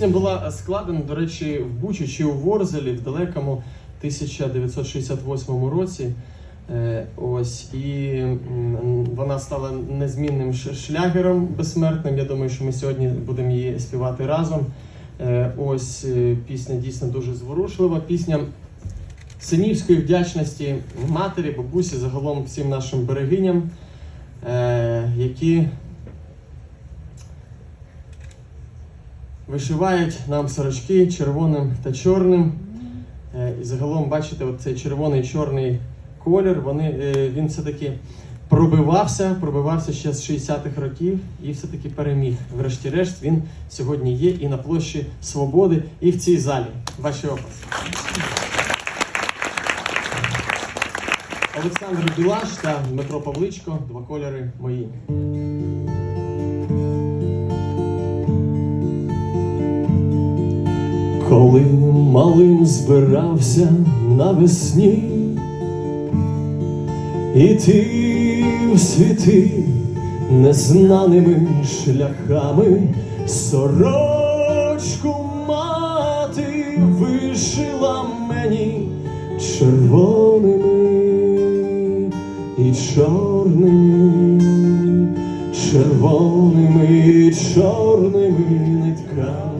пісня була складена, до речі, в Бучі у Ворзелі в далекому 1968 році. Е, Ось і вона стала незмінним шлягером безсмертним. Я думаю, що ми сьогодні будемо її співати разом. Е, Ось е, пісня дійсно дуже зворушлива. Пісня синівської вдячності матері, бабусі, загалом всім нашим берегиням, які вишивають нам сорочки червоним та чорним. Е, І загалом, бачите, цей червоний чорний колір, вони, е, він все-таки пробивався, пробивався ще з 60-х років і все-таки переміг. Врешті-решт він сьогодні є і на площі Свободи, і в цій залі. Ваші описи. Олександр Білаш та Дмитро Павличко, два кольори мої. Коли малим збирався навесні, іти в світи незнаними шляхами, сорочку мати вишила мені червоними і чорними, червоними і чорними нитками.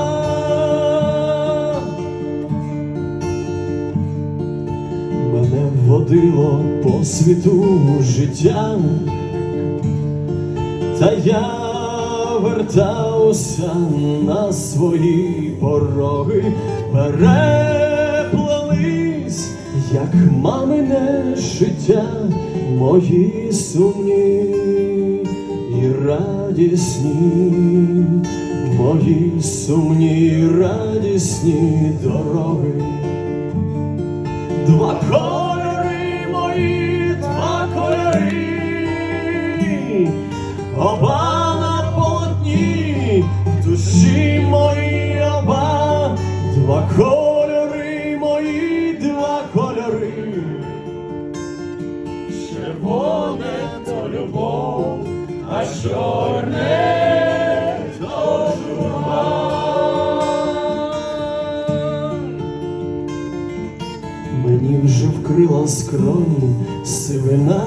Мене водило по світу життя, та я вертався на свої пороги, переплелись, як мамине життя, мої сумні і радісні, мої сумні і радісні дороги. Оба на полотні, в душі мої оба, два кольори мої, два кольори. Червоне то любов, а чорне то журба. Мені вже вкрила скроні сивина,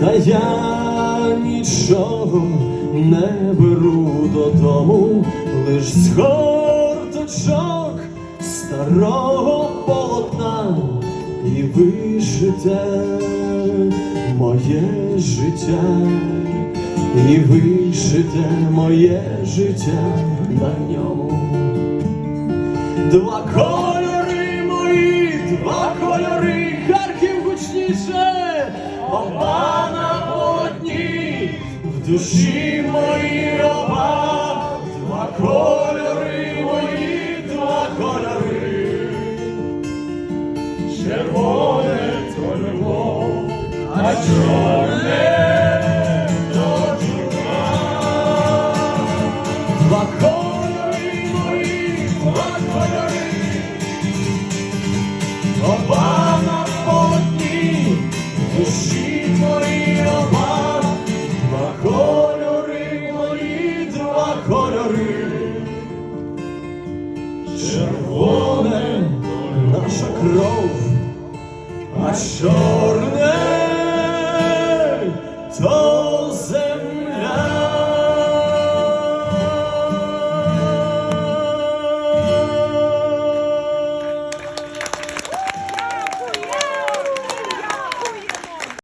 та я нічого не беру додому, лиш з горточок старого полотна і вишите моє життя, і вишите моє життя на ньому. Два кольори мої, два кольори, Харків гучніше, оба душі мої оба, два кольори мої, два кольори. Червоне то любов, а чорне то журба. Два кольори мої, два кольори, оба а чорне то